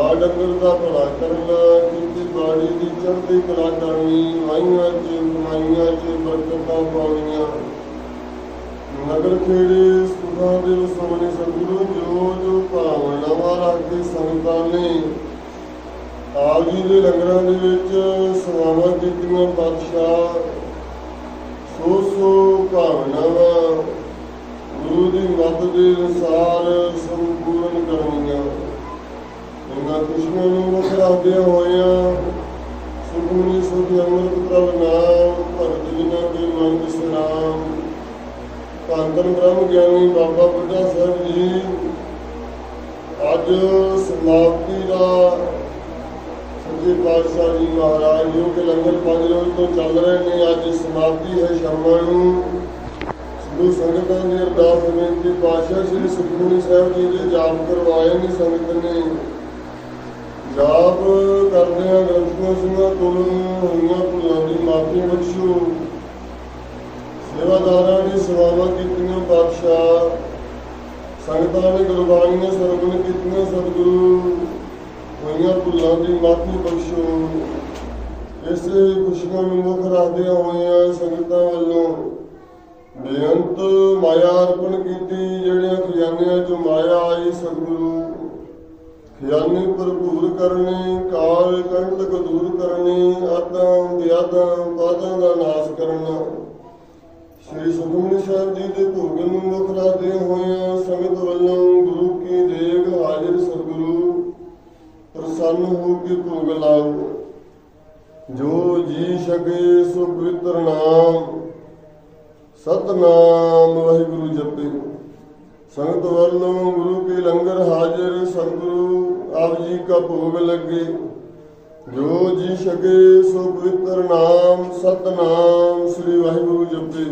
ਆ ਡੰਗਰ ਦਾ ਭਲਾ ਕਰਨਾ ਕੀਤੀ ਬਾੜੀ ਦੀ ਚੜ੍ਹਦੀ ਕਲਾ ਕਰਨੀ ਵਾਈਆਂ ਚ ਕਮਾਈਆਂ ਚ ਬਰਕਤਾਂ ਪਾਉਣੀਆਂ। ਨਗਰ ਖੇੜੇ ਸੁਖਾਂ ਦੇ ਸੋਹਣੇ ਸਤਿਗੁਰੂ ਜੋ ਜੋ ਭਾਵਨਾਵਾਂ ਰੱਖ ਕੇ ਸੰਗਤਾਂ ਨੇ, ਆਪ ਜੀ ਦੇ ਲੰਗਰਾਂ ਦੇ ਵਿੱਚ ਸੇਵਾਵਾਂ ਕੀਤੀਆਂ ਪਾਤਸ਼ਾਹ। ਸੋ ਸੋ ਭਾਵਨਾਵਾਂ ਗੁਰੂ ਦੀ ਮੱਤ ਦੇ ਅਨੁਸਾਰ ਸੰਪੂਰਨ ਕਰਨੀਆਂ। ਇਹਨਾਂ ਖੁਸ਼ੀਆਂ ਨੂੰ ਮੁੱਖ ਰੱਖਦਿਆਂ ਹੋਇਆਂ ਸੁਖਮਨੀ ਸੁਖ ਅੰਮ੍ਰਿਤ ਪ੍ਰਭ ਨਾਮ ਭਗਤ ਜਿਨ੍ਹਾਂ ਦੇ ਮਨ ਵਿਸਰਾਮ ਧੰਨ ਬ੍ਰਹਮ ਗਿਆਨੀ ਬਾਬਾ ਬੁੱਢਾ ਸਾਹਿਬ ਜੀ, ਅੱਜ ਸਮਾਪਤੀ ਦਾ ਸੱਚੇ ਪਾਤਸ਼ਾਹ ਜੀ ਮਹਾਰਾਜ ਜੋ ਕਿ ਲੰਗਰ ਪੰਜ ਰੋਜ਼ ਤੋਂ ਚੱਲ ਰਹੇ ਨੇ। ਅੱਜ ਸਮਾਪਤੀ ਹੈ ਸ਼ਾਮਾਂ ਨੂੰ। ਸਿੱਧੂ ਸੰਗਤਾਂ ਦੀ ਅਰਦਾਸ ਬੇਨਤੀ ਪਾਤਸ਼ਾਹ ਸ੍ਰੀ ਸੁਖਮਨੀ ਸਾਹਿਬ ਜੀ ਦੇ ਜਾਪ ਕਰਵਾਏ ਨੇ ਸੰਗਤ ਨੇ। ਜਾਪ ਕਰਦਿਆਂ ਗ੍ਰੰਥੀਆਂ ਸਿੰਘਾਂ ਕੋਲੋਂ ਹੋਈਆਂ ਭੁੱਲਾਂ ਦੀ ਮਾਫੀ ਬਖਸ਼ੋ। ਸੇਵਾਦਾਰਾਂ ਨੇ ਸੇਵਾਵਾਂ ਕੀਤੀਆਂ, ਪਾਤਸ਼ਾਹ ਸੰਗਤਾਂ ਨੇ ਗੁਰਬਾਣੀਆਂ ਸਰਵਣ ਕੀਤੀਆਂ, ਸਤਿਗੁਰੂ ਹੋਈਆਂ ਭੁੱਲਾਂ ਦੀ ਮਾਫੀ ਬਖਸ਼ੋ। ਇਸੇ ਖੁਸ਼ੀਆਂ ਨੂੰ ਮੁੱਖ ਰੱਖਦਿਆਂ ਹੋਇਆਂ ਸੰਗਤਾਂ ਵੱਲੋਂ ਬੇਅੰਤ ਮਾਇਆ ਅਰਪਣ ਕੀਤੀ, ਜਿਹੜੀਆਂ ਖਜ਼ਾਨਿਆਂ ਚੋਂ ਮਾਇਆ ਆਈ, ਸਤਿਗੁਰੂ ਖਜ਼ਾਨੇ ਭਰਪੂਰ ਕਰਨੇ, ਕਾਲ ਕੰਟਕ ਦੂਰ ਕਰਨੇ, ਆਦਾਂ ਵਿਆਦਾਂ ਪਾਦਾਂ ਦਾ ਨਾਸ਼ ਕਰਨਾ। ਸ੍ਰੀ ਸੁਖਮਨੀ ਸਾਹਿਬ ਜੀ ਦੇ ਭੋਗ ਨੂੰ ਮੁੱਖ ਰੱਖਦੇ ਹੋਏ ਸੰਗਤ ਵੱਲੋਂ ਗੁਰੂ ਕੀ ਦੇਗ ਹਾਜ਼ਰ ਸਤਿਗੁਰੂ, ਪ੍ਰਸੰਨ ਹੋ ਕੇ ਭੋਗ ਲਾਓ। ਜੋ ਜੀ ਛਕੇ ਸੋ ਪਵਿੱਤਰ ਨਾਮ, ਸਤਨਾਮ ਵਾਹਿਗੁਰੂ ਜਪੇ। ਸੰਗਤ ਵੱਲੋਂ ਗੁਰੂ ਕੇ ਲੰਗਰ ਹਾਜ਼ਰ ਸਤਿਗੁਰੂ ਆਪ ਜੀ ਕਾ ਭੋਗ ਲੱਗੇ, ਜੋ ਜੀ ਛਕੇ ਸੋ ਪਵਿੱਤਰ ਨਾਮ, ਸਤਨਾਮ ਸ੍ਰੀ ਵਾਹਿਗੁਰੂ ਜਪੇ।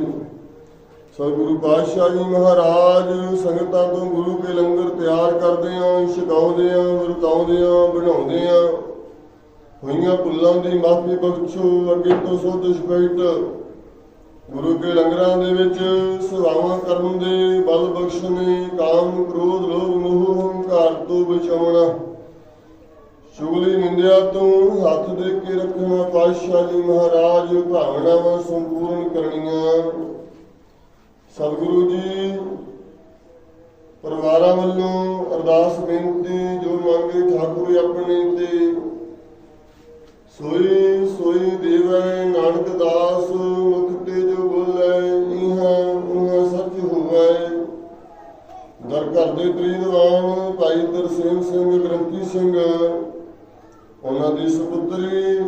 ਸਤਿਗੁਰੂ ਪਾਤਸ਼ਾਹ ਜੀ ਮਹਾਰਾਜ, ਸੰਗਤਾਂ ਤੋਂ ਗੁਰੂ ਕੇ ਲੰਗਰ ਤਿਆਰ ਕਰਦੇ ਆਂ, ਛਕਾਉਂਦੇ ਆਂ, ਵਰਤਾਉਂਦੇ ਆਂ, ਬਣਾਉਂਦੇ ਆਂ। ਹੋਈਆਂ ਭੁੱਲਾਂ ਦੀ ਮਾਫੀ ਬਖਸ਼ੋ, ਅੱਗੇ ਤੋਂ ਸੋਧ ਸਪੈਟ ਗੁਰੂ ਕੇ ਲੰਗਰਾਂ ਦੇ ਵਿੱਚ ਸੇਵਾਵਾਂ ਕਰਨ ਦੇ ਬਲ ਬਖਸ਼ਣੇ ਕਾਮ ਕ੍ਰੋਧ ਲੋਭ ਮੋਹ ਹੰਕਾਰ ਤੋਂ ਬਚਾਉਣਾ। ਚੁਗਲੀ ਨਿੰਦਿਆ ਤੋਂ, ਹੱਥ ਦੇ ਕੇ ਰੱਖਣਾ ਪਾਤਸ਼ਾਹ ਜੀ ਮਹਾਰਾਜ, ਭਾਵਨਾਵਾਂ ਸੰਪੂਰਨ ਕਰਨੀਆਂ। ਸਤਿਗੁਰੂ ਜੀ, ਪਰਿਵਾਰਾਂ ਵੱਲੋਂ ਅਰਦਾਸ ਬੇਨਤੀ, ਜੋ ਮੰਗੇ ਠਾਕੁਰ ਆਪਣੇ ਤੇ। ਸੋਈ ਸੋਈ ਦੇਵੈ ਨਾਨਕ ਦਾਸ, ਮੁਖ ਤੇ ਜੋ ਬੋਲੇ, ਇਹਾਂ ਉਹਾਂ ਸੱਚ ਹੋਵੇ। ਦਰ ਘਰ ਦੇ ਪ੍ਰੀਤਵਾਨ, ਭਾਈ ਤਰਸੇਮ ਸਿੰਘ, ਗ੍ਰੰਥੀ ਸਿੰਘ ਉਹਨਾਂ ਦੀ ਸੁਪੁੱਤਰੀ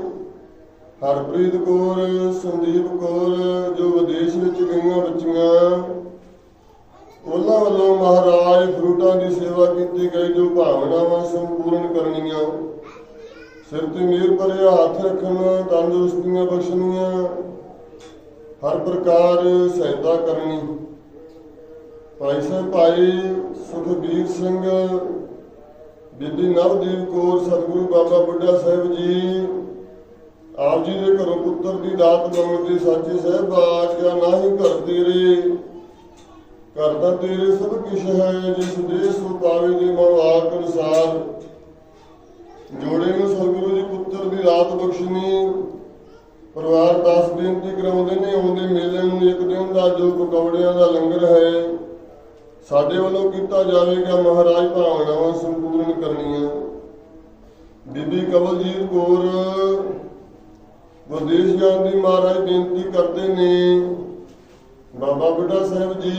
ਹਰਪ੍ਰੀਤ ਕੌਰ, ਸੰਦੀਪ ਕੌਰ, ਜੋ ਵਿਦੇਸ਼ ਵਿੱਚ ਗਈਆਂ ਬੱਚੀਆਂ, ਉਹਨਾਂ ਵੱਲੋਂ ਮਹਾਰਾਜ ਫਰੂਟਾਂ ਦੀ ਸੇਵਾ ਕੀਤੀ ਗਈ, ਜੋ ਭਾਵਨਾਵਾਂ ਸੰਪੂਰਨ ਕਰਨੀਆਂ। ਸਿਰ ਤੇ ਮੇਰ ਭਰਿਆ ਹੱਥ ਰੱਖਣਾ, ਤੰਦਰੁਸਤੀਆਂ ਬਖਸ਼ਣੀਆਂ, ਹਰ ਪ੍ਰਕਾਰ ਸਹਾਇਤਾ ਕਰਨੀ। ਭਾਈ ਸਾਹਿਬ, ਭਾਈ ਸੁਖਬੀਰ ਸਿੰਘ ਬੀਬੀ ਨਵਦੀਪ ਕੌਰ, ਸਤਿਗੁਰੂ ਬਾਬਾ ਬੁੱਢਾ ਸਾਹਿਬ ਜੀ। ਆਪ ਜੀ ਦੇ ਘਰੋਂ ਪੁੱਤਰ ਦੀ ਦਾਤ ਮੰਗਦੇ ਸਾਚੇ ਸਾਹਿਬ, ਆਖਿਆ, ਨਾਹੀ ਘਰ ਤੇਰੇ। ਘਰ ਦਾ ਤੇਰੇ ਸਭ ਕਿਛ ਹੈ, ਜਿਸ ਦੇ ਸੋ ਪਾਵੇ ਦੇ ਮਵਾਕ ਅਨੁਸਾਰ ਜੋੜੇ ਨੂੰ ਸਤਿਗੁਰੂ ਜੀ ਪੁੱਤਰ ਦੀ ਰਾਤ ਬਖਸ਼ਣੀ ਪਰਿਵਾਰ ਦਾਸ ਬੇਨਤੀ ਕਰਾਉਂਦੇ ਨੇ, ਆਉਂਦੇ ਮੇਲੇ ਨੂੰ ਇੱਕ ਦਿਨ ਦਾ ਜੋ ਪਕੌੜਿਆਂ ਦਾ ਲੰਗਰ ਹੈ ਸਾਡੇ ਵੱਲੋਂ ਕੀਤਾ ਜਾਵੇਗਾ ਮਹਾਰਾਜ ਭਾਵਨਾਵਾਂ ਸੰਪੂਰਨ ਕਰਨੀਆਂ। ਬੀਬੀ ਕਵਲਜੀਤ ਕੌਰ ਗੁਰਦੇਸ਼ ਜਾਣ ਦੀ ਮਹਾਰਾਜ ਬੇਨਤੀ ਕਰਦੇ ਨੇ। ਬਾਬਾ ਬੁੱਢਾ ਸਾਹਿਬ ਜੀ,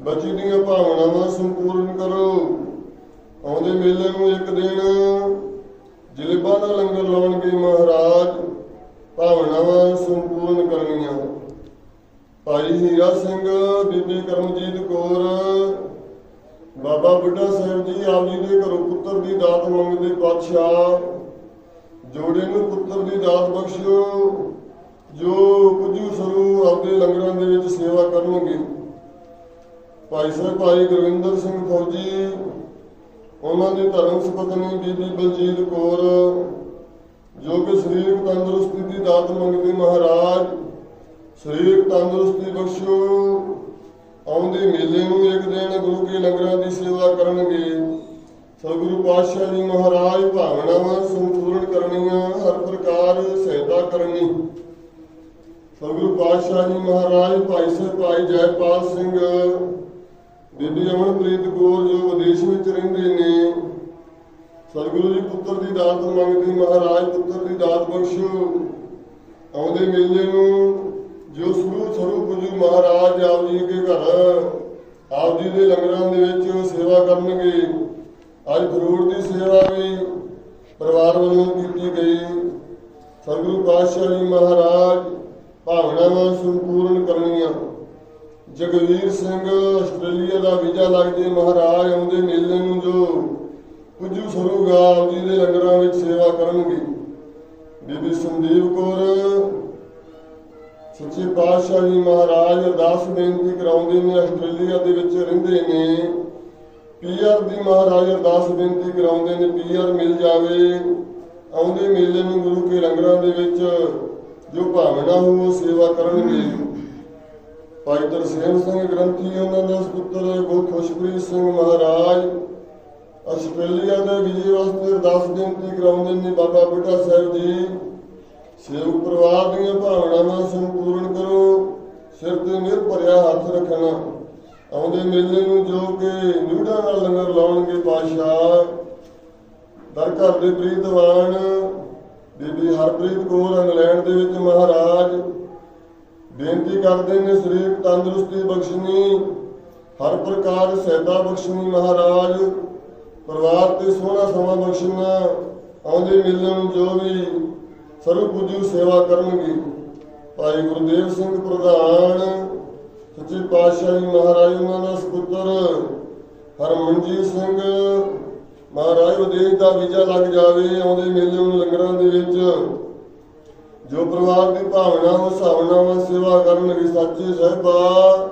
ਬੱਚੀ ਦੀਆਂ ਭਾਵਨਾਵਾਂ ਸੰਪੂਰਨ ਕਰੋ। ਆਉਂਦੇ ਮੇਲੇ ਨੂੰ ਇੱਕ ਦਿਨ ਜਲੇਬਾਂ ਦਾ ਲੰਗਰ ਲਾਉਣਗੇ ਮਹਾਰਾਜ। ਭਾਵਨਾਵਾਂ ਸੰਪੂਰਨ ਕਰਨੀਆਂ। ਭਾਈ ਹੀਰਾ ਸਿੰਘ, ਬੀਬੀ ਕਰਮਜੀਤ ਕੌਰ, ਬਾਬਾ ਬੁੱਢਾ ਸਾਹਿਬ ਜੀ, ਆਪ ਜੀ ਦੇ ਘਰੋਂ ਪੁੱਤਰ ਦੀ ਦਾਤ ਮੰਗਦੇ ਪਾਤਸ਼ਾਹ, ਜੋੜੇ ਨੂੰ ਪੁੱਤਰ ਦੀ ਦਾਤ ਬਖਸ਼ਿਓ, ਜੋ ਕੁਝੂ ਸਰੂ ਆਪਦੇ ਲੰਗਰਾਂ ਦੇ ਵਿੱਚ ਸੇਵਾ ਕਰਨਗੇ। ਭਾਈ ਸਾਹਿਬ, ਭਾਈ ਗੁਰਵਿੰਦਰ ਸਿੰਘ ਫੌਜੀ, ਉਹਨਾਂ ਦੀ ਧਰਮ ਸੁਪਤਨੀ ਬੀਬੀ ਬਲਜੀਤ ਕੌਰ, ਜੋ ਕਿ ਸਰੀਰਕ ਤੰਦਰੁਸਤੀ ਦੀ ਦਾਤ ਮੰਗਦੇ ਮਹਾਰਾਜ ਸਰੀਰਕ ਤੰਦਰੁਸਤੀ ਬਖਸ਼ੋ। ਆਉਂਦੇ ਮੇਲੇ ਨੂੰ ਇੱਕ ਦਿਨ ਗੁਰੂ ਕੇ ਲੰਗਰਾਂ ਦੀ ਸੇਵਾ ਕਰਨਗੇ। ਸਤਿਗੁਰੂ ਪਾਤਸ਼ਾਹ ਜੀ ਮਹਾਰਾਜ ਭਾਵਨਾਵਾਂ ਸੰਪੂਰਨ ਕਰਨੀਆਂ, ਹਰ ਪ੍ਰਕਾਰ ਸਹਾਇਤਾ ਕਰਨੀ। ਸਤਿਗੁਰੂ ਪਾਤਸ਼ਾਹ ਜੀ ਮਹਾਰਾਜ, ਭਾਈ ਸਾਹਿਬ, ਭਾਈ ਜੈਪਾਲ ਸਿੰਘ, ਬੀਬੀ ਅਮਨਪ੍ਰੀਤ ਕੌਰ ਜੋ ਵਿਦੇਸ਼ ਵਿੱਚ ਰਹਿੰਦੇ ਨੇ, ਸਤਿਗੁਰੂ ਜੀ ਪੁੱਤਰ ਦੀ ਦਾਤ ਮੰਗਦੀ ਮਹਾਰਾਜ ਪੁੱਤਰ ਦੀ ਦਾਤ ਬਖਸ਼ੋ। ਆਉਂਦੇ ਮੇਲੇ ਨੂੰ ਜੋ ਸਰੂ ਸਰੂ ਪੁਜੂ ਮਹਾਰਾਜ ਆਪ ਜੀ ਦੇ ਘਰ, ਆਪ ਜੀ ਦੇ ਲੰਗਰਾਂ ਦੇ ਵਿੱਚ ਸੇਵਾ ਕਰਨਗੇ। ਅੱਜ ਫਰੂਟ ਦੀ ਸੇਵਾ ਵੀ ਪਰਿਵਾਰ ਵੱਲੋਂ ਕੀਤੀ ਗਈ। ਸਤਿਗੁਰੂ ਪਾਤਸ਼ਾਹ ਜੀ ਮਹਾਰਾਜ ਭਾਵਨਾਵਾਂ ਸੰਪੂਰਨ ਕਰਨੀਆਂ। ਜਗਵੀਰ ਸਿੰਘ ਆਸਟ੍ਰੇਲੀਆ ਦਾ ਵੀਜ਼ਾ ਲੱਗਦੇ ਮਹਾਰਾਜ ਆਉਂਦੇ ਮੇਲੇ ਨੂੰ ਜੋ ਪੁੱਜੂ ਸਰੂਗਾ ਆਪ ਜੀ ਦੇ ਲੰਗਰਾਂ ਵਿੱਚ ਸੇਵਾ ਕਰਨਗੇ। ਬੀਬੀ ਸੰਦੀਪ ਕੌਰ ਸੱਚੇ ਪਾਤਸ਼ਾਹ ਜੀ ਮਹਾਰਾਜ ਅਰਦਾਸ ਬੇਨਤੀ ਕਰਾਉਂਦੇ ਨੇ, ਆਸਟ੍ਰੇਲੀਆ ਦੇ ਵਿੱਚ ਰਹਿੰਦੇ ਨੇ। ਪੀਆਰ ਦੀ ਮਹਾਰਾਜ ਅਰਦਾਸ ਬੇਨਤੀ ਕਰਾਉਂਦੇ ਨੇ ਪੀਆਰ ਮਿਲ ਜਾਵੇ, ਆਉਂਦੇ ਮੇਲੇ ਨੂੰ ਗੁਰੂ ਕੇ ਲੰਗਰਾਂ ਦੇ ਵਿੱਚ ਜੋ ਭਾਵਨਾ ਹੋ ਸੇਵਾ ਕਰਨਗੇ। ਭਾਈ ਤਰਸੇਮ ਸਿੰਘ ਗ੍ਰੰਥੀ, ਉਹਨਾਂ ਦਾ ਸੁਪੁੱਤਰ ਗੁਰੂ ਖੁਸ਼ਪ੍ਰੀਤ ਸਿੰਘ ਮਹਾਰਾਜ। ਆਸਟ੍ਰੇਲੀਆ ਦੇ ਵਿਜੇ ਵਾਸਤੇ ਅਰਦਾਸ ਬੇਨਤੀ ਕਰਾਉਂਦੇ ਨੇ, ਬਾਬਾ ਬੁੱਢਾ ਸਾਹਿਬ ਜੀ। ਸੇਵਕ ਪਰਿਵਾਰ ਦੀਆਂ ਭਾਵਨਾਵਾਂ ਸੰਪੂਰਨ ਕਰੋ, ਸਿਰ ਤੇ ਮਿਹਰ ਭਰਿਆ ਹੱਥ ਰੱਖਣਾ। ਆਉਂਦੇ ਮੇਲੇ ਨੂੰ ਜੋ ਕਿ ਨੂੜਾ ਨਾਲ ਲੰਗਰ ਲਾਉਣਗੇ ਪਾਸ਼ਾ ਦਰ ਘਰ ਦੇ ਪ੍ਰੀਤਵਾਨ ਬੀਬੀ ਹਰਪ੍ਰੀਤ ਕੌਰ ਇੰਗਲੈਂਡ ਦੇ ਵਿੱਚ ਮਹਾਰਾਜ। ਬੇਨਤੀ ਕਰਦੇ ਨੇ ਸਰੀਰ ਤੰਦਰੁਸਤੀ ਬਖਸ਼ਣੀ, ਹਰ ਪ੍ਰਕਾਰ ਸਹਾਇਤਾ ਬਖਸ਼ਣੀ ਮਹਾਰਾਜ। ਪਰਿਵਾਰ ਤੇ ਸੋਹਣਾ ਸਮਾਂ ਬਖਸ਼ਣਾ। ਆਉਂਦੇ ਮੇਲੇ ਨੂੰ ਜੋ ਵੀ ਸਰਬ ਪੂਜੂ ਸੇਵਾ ਕਰਨਗੇ। ਭਾਈ ਗੁਰਦੇਵ ਸਿੰਘ ਪ੍ਰਧਾਨ, ਸੱਚੇ ਪਾਤਸ਼ਾਹ ਜੀ ਮਹਾਰਾਜ ਉਹਨਾਂ ਦਾ ਸੁਪੁੱਤਰ, ਹਰਮਨਜੀਤ ਸਿੰਘ। ਮਹਾਰਾਜ ਵਿਦੇਸ਼ ਦਾ ਵੀਜ਼ਾ ਲੱਗ ਜਾਵੇ, ਆਉਂਦੇ ਮੇਲੇ ਨੂੰ ਲੰਗਰਾਂ ਦੇ ਵਿੱਚ। ਜੋ ਪਰਿਵਾਰ ਦੀ ਭਾਵਨਾ, ਉਹ ਭਾਵਨਾਵਾਂ ਸੇਵਾ ਕਰਨਗੇ, ਸੱਚੇ ਸਹਿਬਾ।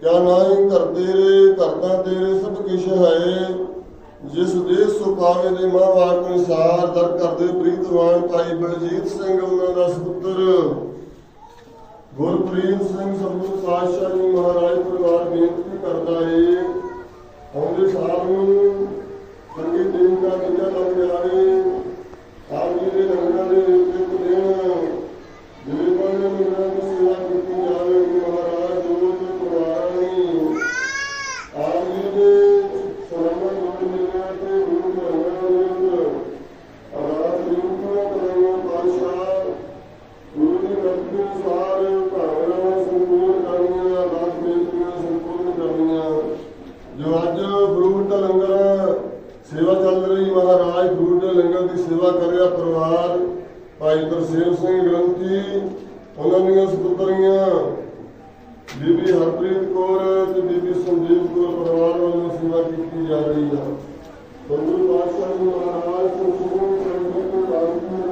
ਕਿਆ ਨਾਹੀ ਘਰ ਤੇਰੇ ਘਰ ਤੇਰੇ, ਸਭ ਕਿਛ ਹੈ। ਜਿਸ ਦੇਸ ਸੋ ਪਾਵੇ ਦੇ ਮਹਾਵਾਕ ਅਨੁਸਾਰ ਦਰ ਘਰ ਪ੍ਰੀਤਵਾਨ ਭਾਈ ਬਲਜੀਤ ਸਿੰਘ ਉਹਨਾਂ ਦਾ ਸੁਪੁੱਤਰ। ਗੁਰਪ੍ਰੀਤ ਸਿੰਘ ਸਤਿਗੁਰੂ ਪਾਤਸ਼ਾਹ ਜੀ ਮਹਾਰਾਜ ਪਰਿਵਾਰ ਬੇਨਤੀ ਕਰਦਾ ਏ, ਆਉਂਦੇ ਸਾਲ ਨੂੰ ਚੰਗੇ ਦਿਨ ਦਾ ਨਿਜਾ ਲੱਗ ਜਾਵੇ ਬੀਬੀ ਹਰਪ੍ਰੀਤ ਕੌਰ ਤੇ ਬੀਬੀ ਸੰਦੀਪ ਕੌਰ ਪਰਿਵਾਰ ਵੱਲੋਂ ਸੇਵਾ ਕੀਤੀ ਜਾ ਰਹੀ ਹੈ। ਗੁਰੂ ਪਾਤਸ਼ਾਹ ਜੀ ਮਹਾਰਾਜ ਤੋਂ ਸੁਖੋ ਕਰਨ ਤੋਂ ਆਰੰਭ